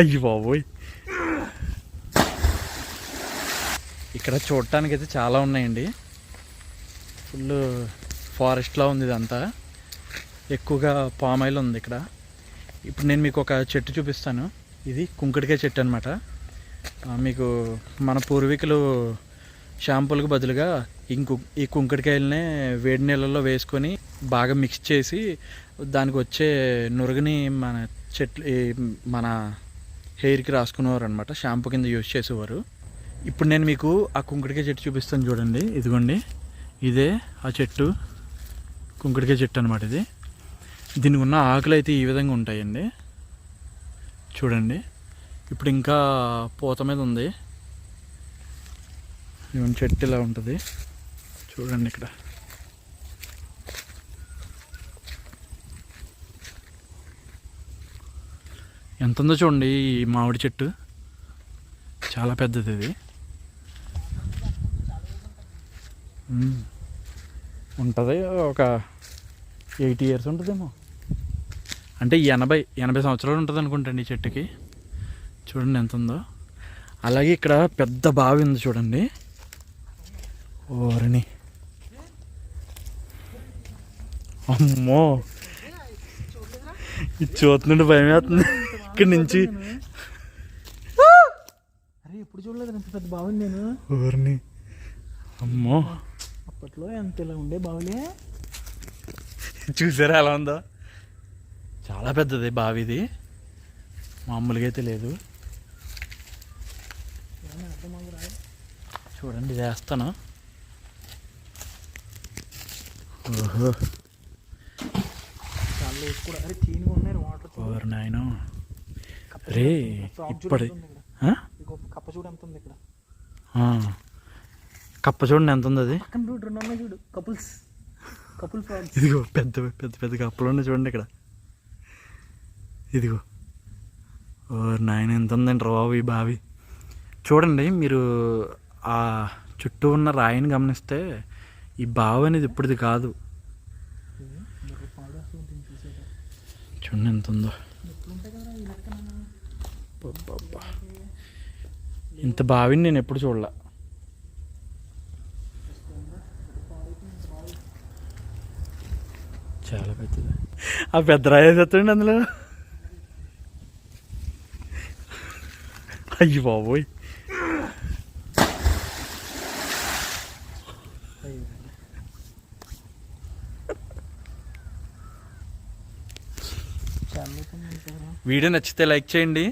అయ్యి బాబోయ్. ఇక్కడ చూడటానికి అయితే చాలా ఉన్నాయండి. ఫుల్ ఫారెస్ట్లా ఉంది ఇదంతా. ఎక్కువగా పామాయిల్ ఉంది ఇక్కడ. ఇప్పుడు నేను మీకు ఒక చెట్టు చూపిస్తాను. ఇది కుంకుడికాయ చెట్టు అనమాట మీకు మన పూర్వీకులు షాంపూలకు బదులుగా ఇంకు ఈ కుంకుడికాయలనే వేడి నీళ్ళల్లో వేసుకొని బాగా మిక్స్ చేసి దానికి వచ్చే నురుగుని మన చెట్లు ఈ మన హెయిర్కి రాసుకునేవారు అనమాట షాంపూ కింద యూజ్ చేసేవారు. ఇప్పుడు నేను మీకు ఆ కుంకుడికాయ చెట్టు చూపిస్తాను చూడండి. ఇదిగోండి. ఇదే ఆ చెట్టు. కుంకుడికాయ చెట్టు అనమాట ఇది. దీనికి ఉన్న ఆకులు అయితే ఈ విధంగా ఉంటాయండి. చూడండి. ఇప్పుడు ఇంకా పూత మీద ఉంది. చెట్టు ఇలా ఉంటుంది. చూడండి ఇక్కడ. ఎంత ఉందో చూడండి ఈ మామిడి చెట్టు. చాలా పెద్దది ఇది. ఉంటుంది ఒక ఎయిటీ ఇయర్స్ ఉంటుందేమో. అంటే ఎనభై ఎనభై సంవత్సరాలు ఉంటుంది అనుకుంటండి ఈ చెట్టుకి. చూడండి ఎంత ఉందో అలాగే ఇక్కడ పెద్ద బావి ఉంది చూడండి. ఓరని. అమ్మో. ఇది చూస్తుంటే భయం వేస్తుంది ఇక్కడి నుంచి. అరే ఎప్పుడు చూడలేదు ఎంత పెద్ద బాగుంది నేను? ఓర్ని అమ్మో. అప్పట్లో ఎంత ఇలా ఉండే బావులే? చూసారా ఎలా ఉందో? చాలా పెద్దది బావి ఇది మామూలుగా అయితే లేదు. చూడండి ఇది వేస్తాను. ఓహో చాలా కూడా అరే క్లీన్గా ఉన్నాయి వాటర్ నాయన. రే ఇప్పటి? కప్ప చూడు ఎంత ఉంది ఇక్కడ. కప్ప చూడండి ఎంత ఉంది అది చూడు. కపుల్స్. కపుల్ ఇదిగో పెద్ద పెద్ద పెద్ద కప్పలు ఉన్నాయి చూడండి ఇక్కడ. ఇదిగో. ఓ నాయన ఎంత ఉందండి బాబు ఈ బావి. చూడండి మీరు ఆ చుట్టూ ఉన్న రాయిని గమనిస్తే ఈ బావి అనేది ఇప్పుడుది కాదు. చూడండి ఎంత ఉందో ఇంత బావిని నేను ఎప్పుడు చూడలే. చాలా పెద్దది. ఆ పెద్ద వేసేస్తాండి అందులో. అయ్యి బాబోయ్. వీడియో నచ్చితే లైక్ చేయండి.